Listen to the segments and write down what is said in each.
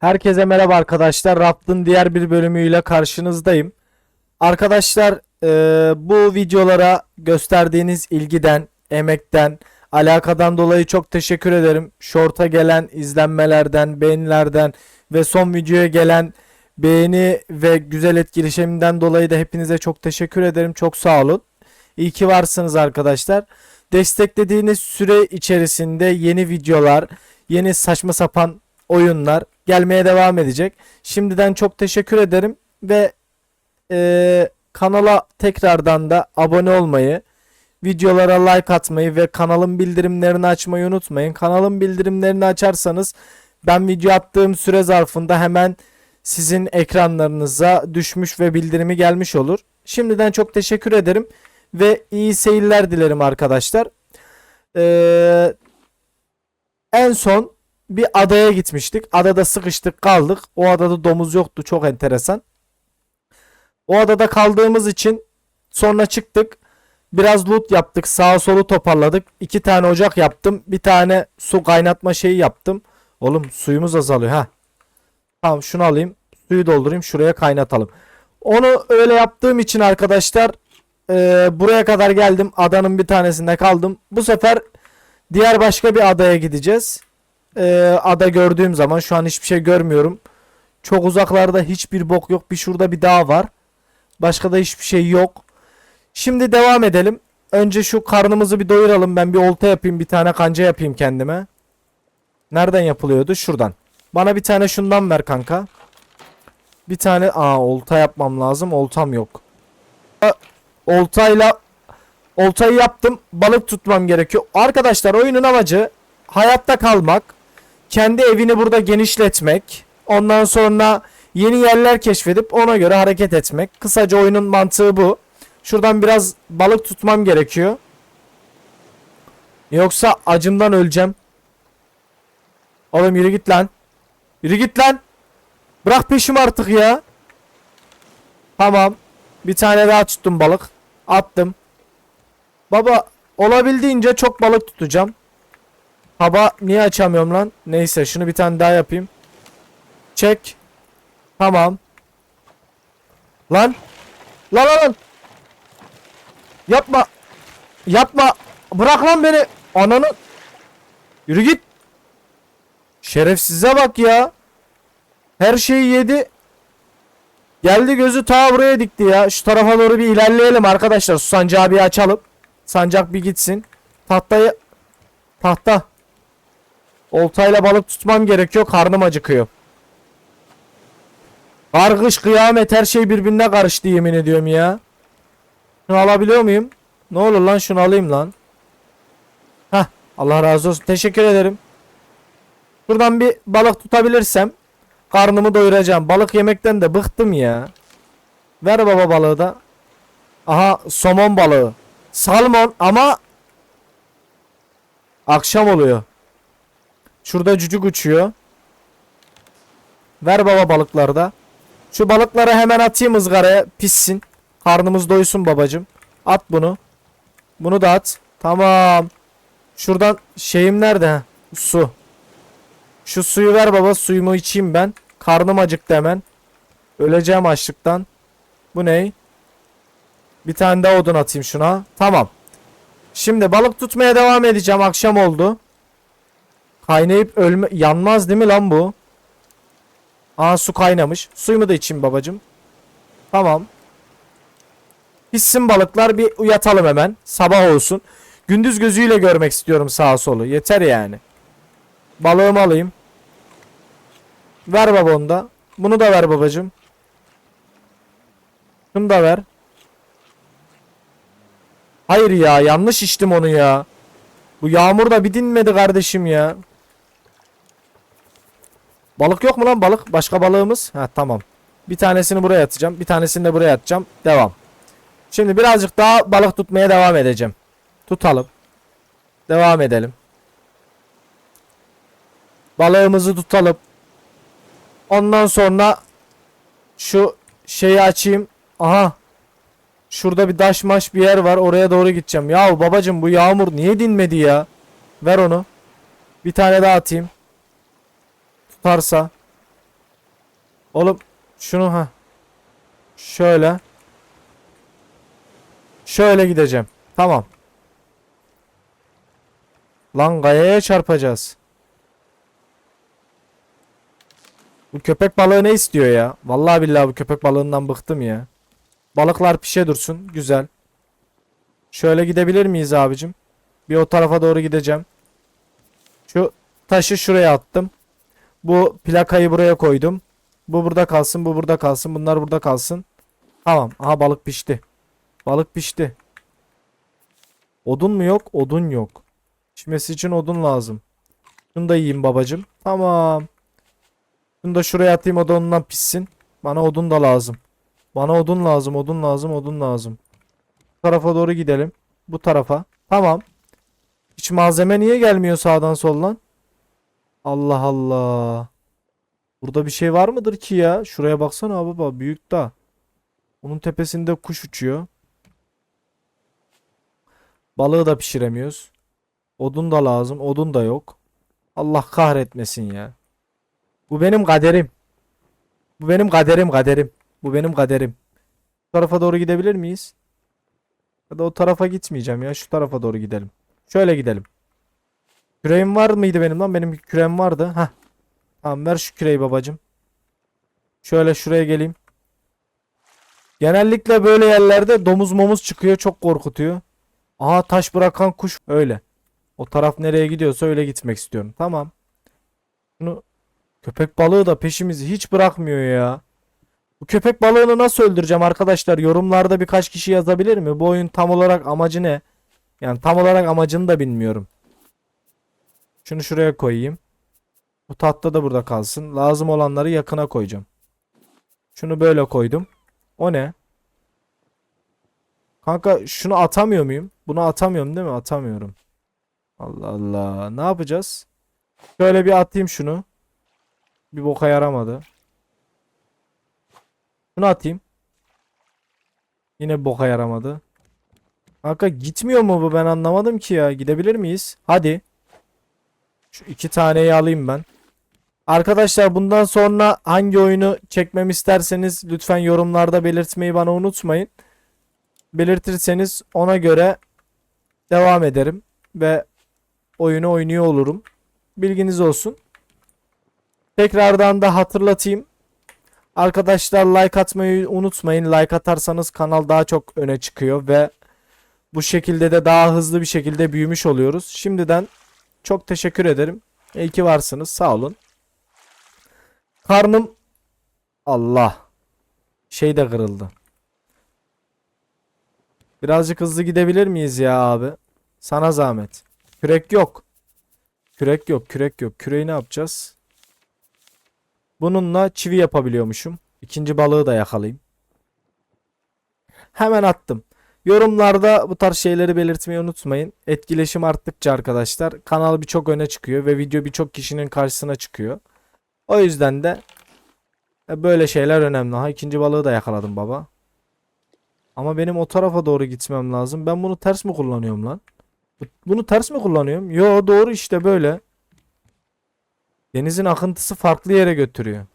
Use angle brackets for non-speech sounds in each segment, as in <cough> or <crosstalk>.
Herkese merhaba arkadaşlar. Raft'ın diğer bir bölümüyle karşınızdayım. Arkadaşlar eee, bu videolara gösterdiğiniz ilgiden, emekten, alakadan dolayı çok teşekkür ederim. Short'a gelen izlenmelerden, beğenilerden ve son videoya gelen beğeni ve güzel etkileşiminden dolayı da hepinize çok teşekkür ederim. Çok sağ olun. İyi ki varsınız arkadaşlar. Desteklediğiniz süre içerisinde yeni videolar, yeni saçma sapan oyunlar gelmeye devam edecek. Şimdiden çok teşekkür ederim ve eee, kanala tekrardan da abone olmayı, videolara like atmayı ve kanalın bildirimlerini açmayı unutmayın. Kanalın bildirimlerini açarsanız ben video attığım süre zarfında hemen sizin ekranlarınıza düşmüş ve bildirimi gelmiş olur. Şimdiden çok teşekkür ederim ve iyi seyirler dilerim arkadaşlar. Eee, en son bir adaya gitmiştik. Adada sıkıştık kaldık. O adada domuz yoktu. Çok enteresan. O adada kaldığımız için sonra çıktık. Biraz loot yaptık. Sağa solu toparladık. İki tane ocak yaptım. Bir tane su kaynatma şeyi yaptım. Oğlum suyumuz azalıyor ha. Tamam şunu alayım. Suyu doldurayım. Şuraya kaynatalım. Onu öyle yaptığım için arkadaşlar eee, buraya kadar geldim. Adanın bir tanesinde kaldım. Bu sefer diğer başka bir adaya gideceğiz. Eee, ada gördüğüm zaman şu an hiçbir şey görmüyorum. Çok uzaklarda hiçbir bok yok. Bir şurada bir dağ var. Başka da hiçbir şey yok. Şimdi devam edelim. Önce şu karnımızı bir doyuralım. Ben bir olta yapayım. Bir tane kanca yapayım kendime. Nereden yapılıyordu? Şuradan. Bana bir tane şundan ver kanka. Bir tane aa olta yapmam lazım. Oltam yok. Oltayla oltayı yaptım. Balık tutmam gerekiyor. Arkadaşlar oyunun amacı hayatta kalmak. Kendi evini burada genişletmek. Ondan sonra yeni yerler keşfedip ona göre hareket etmek. Kısaca oyunun mantığı bu. Şuradan biraz balık tutmam gerekiyor. Yoksa acımdan öleceğim. Oğlum yürü git lan. Yürü git lan. Bırak peşimi artık ya. Tamam. Bir tane daha tuttum balık. Attım. Baba olabildiğince çok balık tutacağım. Hava niye açamıyorum lan? Neyse şunu bir tane daha yapayım. Çek. Tamam. Lan. Lan lan lan. Yapma. Yapma. Bırak lan beni. Ananı. Yürü git. Şerefsize bak ya. Her şeyi yedi. Geldi gözü ta buraya dikti ya. Şu tarafa doğru bir ilerleyelim arkadaşlar. Sancağı bir açalım. Sancak bir gitsin. Tahtayı tahta. Oltayla balık tutmam gerekiyor. Karnım acıkıyor. Kargış kıyamet her şey birbirine karıştı yemin ediyorum ya. Şunu alabiliyor muyum? Ne olur lan şunu alayım lan. Hah Allah razı olsun. Teşekkür ederim. Buradan bir balık tutabilirsem karnımı doyuracağım. Balık yemekten de bıktım ya. Ver baba balığı da. Aha somon balığı. Salmon ama akşam oluyor. Şurada cücük uçuyor. Ver baba balıkları da. Şu balıkları hemen atayım ızgaraya pişsin. Karnımız doysun babacım. At bunu. Bunu da at. Tamam. Şuradan şeyim nerede? Su. Şu suyu ver baba. Suyumu içeyim ben. Karnım acıktı hemen. Öleceğim açlıktan. Bu ne? Bir tane daha odun atayım şuna. Tamam. Şimdi balık tutmaya devam edeceğim. Akşam oldu. Kaynayıp ölme... Yanmaz değil mi lan bu? Aa su kaynamış. Suyumu da içeyim babacım. Tamam. Pissin balıklar bir uyatalım hemen. Sabah olsun. Gündüz gözüyle görmek istiyorum sağa solu. Yeter yani. Balığımı alayım. Ver baba onu da. Bunu da ver babacım. Şunu da ver. Hayır ya yanlış içtim onu ya. Bu yağmur da bir dinmedi kardeşim ya. Balık yok mu lan balık? Başka balığımız? Ha tamam. Bir tanesini buraya atacağım. Bir tanesini de buraya atacağım. Devam. Şimdi birazcık daha balık tutmaya devam edeceğim. Tutalım. Devam edelim. Balığımızı tutalım. Ondan sonra şu şeyi açayım. Aha. Şurada bir daş maş bir yer var. Oraya doğru gideceğim. Yahu babacım bu yağmur niye dinmedi ya? Ver onu. Bir tane daha atayım. Tutarsa. Oğlum şunu ha. Şöyle. Şöyle gideceğim. Tamam. Lan kayaya çarpacağız. Bu köpek balığı ne istiyor ya? Vallahi billahi bu köpek balığından bıktım ya. Balıklar pişe dursun. Güzel. Şöyle gidebilir miyiz abicim? Bir o tarafa doğru gideceğim. Şu taşı şuraya attım. Bu plakayı buraya koydum. Bu burada kalsın, bu burada kalsın, bunlar burada kalsın. Tamam. Aha balık pişti. Balık pişti. Odun mu yok? Odun yok. Pişmesi için odun lazım. Şunu da yiyeyim babacım. Tamam. Şunu da şuraya atayım o da ondan pişsin. Bana odun da lazım. Bana odun lazım, odun lazım, odun lazım. Bu tarafa doğru gidelim. Bu tarafa. Tamam. Hiç malzeme niye gelmiyor sağdan soldan? Allah Allah. Burada bir şey var mıdır ki ya? Şuraya baksana baba. Büyük dağ. Onun tepesinde kuş uçuyor. Balığı da pişiremiyoruz. Odun da lazım. Odun da yok. Allah kahretmesin ya. Bu benim kaderim. Bu benim kaderim kaderim. Bu benim kaderim. Bu tarafa doğru gidebilir miyiz? Ya da o tarafa gitmeyeceğim ya. Şu tarafa doğru gidelim. Şöyle gidelim. Küreğim var mıydı benim lan? Benim bir küreğim vardı. Hah. Tamam ver şu küreği babacım. Şöyle şuraya geleyim. Genellikle böyle yerlerde domuz momuz çıkıyor. Çok korkutuyor. Aha taş bırakan kuş. Öyle. O taraf nereye gidiyorsa öyle gitmek istiyorum. Tamam. Bunu köpek balığı da peşimizi hiç bırakmıyor ya. Bu köpek balığını nasıl öldüreceğim arkadaşlar? Yorumlarda birkaç kişi yazabilir mi? Bu oyun tam olarak amacı ne? Yani tam olarak amacını da bilmiyorum. Şunu şuraya koyayım. Bu tahta da burada kalsın. Lazım olanları yakına koyacağım. Şunu böyle koydum. O ne? Kanka şunu atamıyor muyum? Bunu atamıyorum değil mi? Atamıyorum. Allah Allah. Ne yapacağız? Şöyle bir atayım şunu. Bir boka yaramadı. Şunu atayım. Yine boka yaramadı. Kanka gitmiyor mu bu ben anlamadım ki ya. Gidebilir miyiz? Hadi. Şu iki taneyi alayım ben. Arkadaşlar bundan sonra hangi oyunu çekmemi isterseniz lütfen yorumlarda belirtmeyi bana unutmayın. Belirtirseniz ona göre devam ederim ve oyunu oynuyor olurum. Bilginiz olsun. Tekrardan da hatırlatayım. Arkadaşlar like atmayı unutmayın. Like atarsanız kanal daha çok öne çıkıyor ve bu şekilde de daha hızlı bir şekilde büyümüş oluyoruz. Şimdiden çok teşekkür ederim. İyi ki varsınız. Sağ olun. Karnım Allah. Şey de kırıldı. Birazcık hızlı gidebilir miyiz ya abi? Sana zahmet. Kürek yok. Kürek yok, kürek yok. Küreği ne yapacağız? Bununla çivi yapabiliyormuşum. İkinci balığı da yakalayayım. Hemen attım. Yorumlarda bu tarz şeyleri belirtmeyi unutmayın. Etkileşim arttıkça arkadaşlar kanal birçok öne çıkıyor ve video birçok kişinin karşısına çıkıyor. O yüzden de e, böyle şeyler önemli. Ha ikinci balığı da yakaladım baba. Ama benim o tarafa doğru gitmem lazım. Ben bunu ters mi kullanıyorum lan? Bu- Bunu ters mi kullanıyorum? Yo doğru işte böyle. Denizin akıntısı farklı yere götürüyor.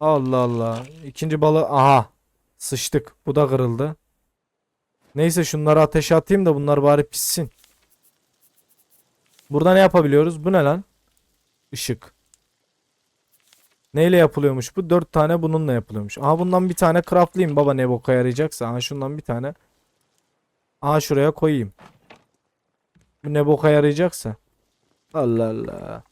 Allah Allah. İkinci balığı aha. Sıçtık. Bu da kırıldı. Neyse şunları ateşe atayım da bunlar bari pişsin. Burada ne yapabiliyoruz? Bu ne lan? Işık. Neyle yapılıyormuş bu? Dört tane bununla yapılıyormuş. Aha bundan bir tane craftlayayım baba ne boka yarayacaksa. Aha şundan bir tane. Aha şuraya koyayım. Bu ne boka yarayacaksa. Allah Allah.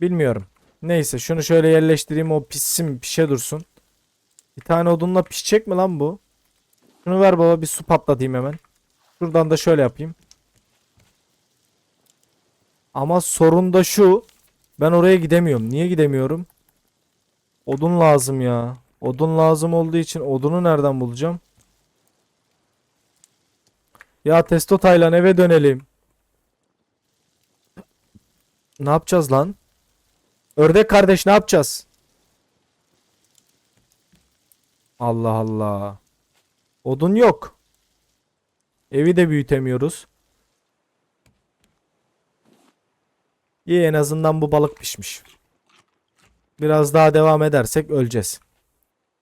Bilmiyorum. Neyse şunu şöyle yerleştireyim o pişsin pişe dursun. Bir tane odunla pişecek mi lan bu? Şunu ver baba bir su patlatayım hemen. Şuradan da şöyle yapayım. Ama sorun da şu. Ben oraya gidemiyorum. Niye gidemiyorum? Odun lazım ya. Odun lazım olduğu için odunu nereden bulacağım? Ya Testo Taylan eve dönelim. Ne yapacağız lan? Ördek kardeş ne yapacağız? Allah Allah. Odun yok. Evi de büyütemiyoruz. İyi en azından bu balık pişmiş. Biraz daha devam edersek öleceğiz.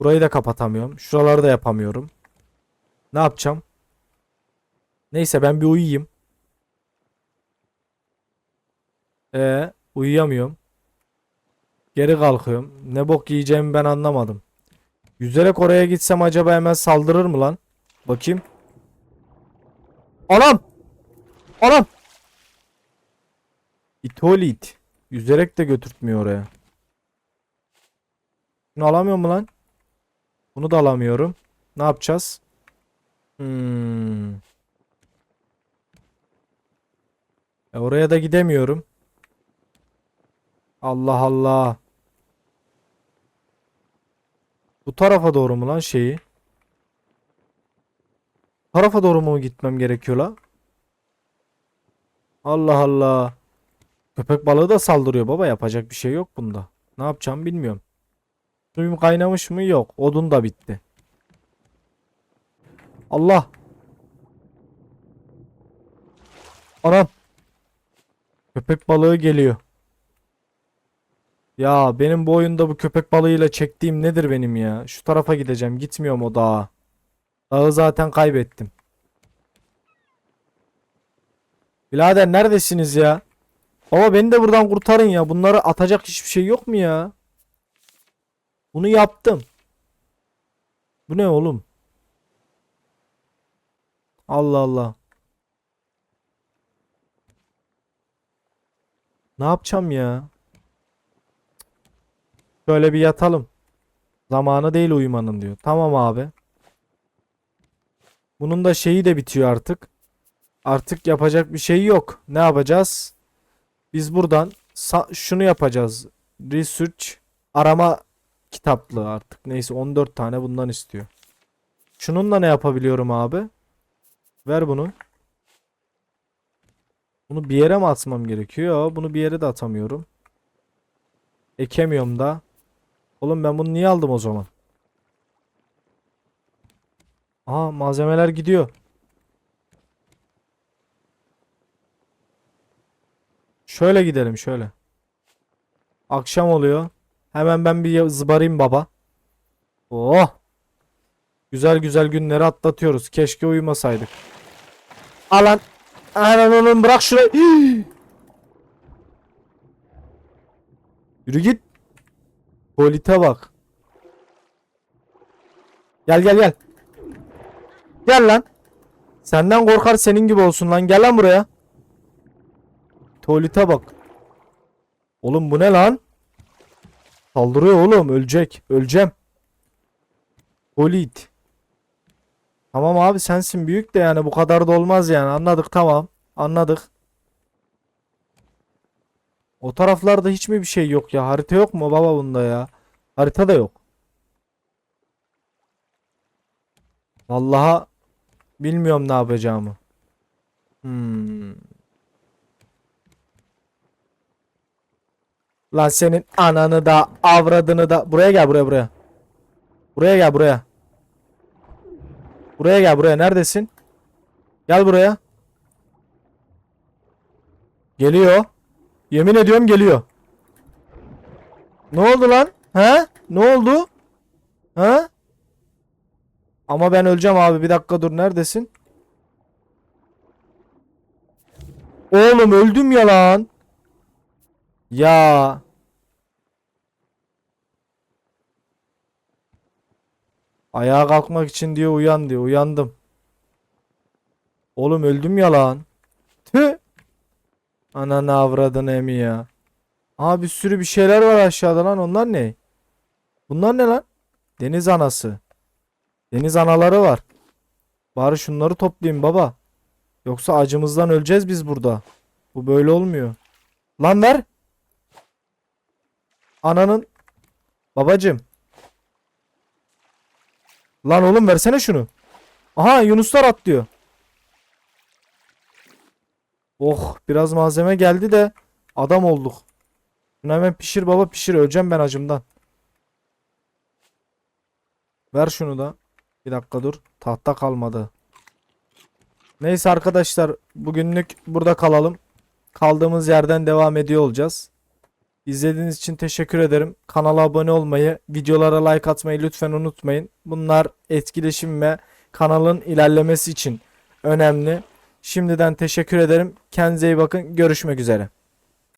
Burayı da kapatamıyorum. Şuraları da yapamıyorum. Ne yapacağım? Neyse ben bir uyuyayım. Ee, uyuyamıyorum. Geri kalkıyorum. Ne bok yiyeceğimi ben anlamadım. Yüzerek oraya gitsem acaba hemen saldırır mı lan? Bakayım. Anam! Anam! İtoli it. Yüzerek de götürtmüyor oraya. Bunu alamıyor mu lan? Bunu da alamıyorum. Ne yapacağız? Hmm. E oraya da gidemiyorum. Allah Allah. Bu tarafa doğru mu lan şeyi? Tarafa doğru mu gitmem gerekiyor la? Allah Allah. Köpek balığı da saldırıyor baba yapacak bir şey yok bunda. Ne yapacağım bilmiyorum. Suyum kaynamış mı? Yok. Odun da bitti. Allah. Anam. Köpek balığı geliyor. Ya benim bu oyunda bu köpek balığıyla çektiğim nedir benim ya? Şu tarafa gideceğim. Gitmiyorum o dağa. Dağı zaten kaybettim. Birader neredesiniz ya? Baba beni de buradan kurtarın ya. Bunları atacak hiçbir şey yok mu ya? Bunu yaptım. Bu ne oğlum? Allah Allah. Ne yapacağım ya? Şöyle bir yatalım. Zamanı değil uyumanın diyor. Tamam abi. Bunun da şeyi de bitiyor artık. Artık yapacak bir şey yok. Ne yapacağız? Biz buradan şunu yapacağız. Research arama kitaplığı artık. Neyse 14 tane bundan istiyor. Şununla ne yapabiliyorum abi? Ver bunu. Bunu bir yere mi atmam gerekiyor? Yo, Bunu bir yere de atamıyorum. Ekemiyorum da. Oğlum ben bunu niye aldım o zaman? Aa malzemeler gidiyor. Şöyle gidelim şöyle. Akşam oluyor. Hemen ben bir zıbarayım baba. Oh. Güzel güzel günleri atlatıyoruz. Keşke uyumasaydık. Alan. Alan oğlum bırak şurayı. <gasps> Yürü git. Polite bak. Gel gel gel. Gel lan. Senden korkar senin gibi olsun lan. Gel lan buraya. Tuvalete bak. Oğlum bu ne lan? Saldırıyor oğlum. Ölecek. Öleceğim. Polit. Tamam abi sensin büyük de yani bu kadar da olmaz yani. Anladık tamam. Anladık. O taraflarda hiç mi bir şey yok ya? Harita yok mu baba bunda ya? Harita da yok. Vallahi bilmiyorum ne yapacağımı. Hmm. Lan senin ananı da avradını da buraya gel buraya buraya. Buraya gel buraya. Buraya gel buraya neredesin? Gel buraya. Geliyor. Yemin ediyorum geliyor. Ne oldu lan? He? Ne oldu? He? Ama ben öleceğim abi. Bir dakika dur. Neredesin? Oğlum öldüm ya lan. Ya. Ayağa kalkmak için diyor uyan diyor. Uyandım. Oğlum öldüm ya lan. Tüh. Ananı avradını emi ya. Aa bir sürü bir şeyler var aşağıda lan. Onlar ne? Bunlar ne lan? Deniz anası. Deniz anaları var. Bari şunları toplayayım baba. Yoksa acımızdan öleceğiz biz burada. Bu böyle olmuyor. Lan ver. Ananın. Babacım. Lan oğlum versene şunu. Aha Yunuslar atlıyor. Oh biraz malzeme geldi de adam olduk. Şunu hemen pişir baba pişir öleceğim ben acımdan. Ver şunu da. Bir dakika dur. Tahta kalmadı. Neyse arkadaşlar bugünlük burada kalalım. Kaldığımız yerden devam ediyor olacağız. İzlediğiniz için teşekkür ederim. Kanala abone olmayı, videolara like atmayı lütfen unutmayın. Bunlar etkileşim ve kanalın ilerlemesi için önemli. Şimdiden teşekkür ederim. Kendinize iyi bakın. Görüşmek üzere.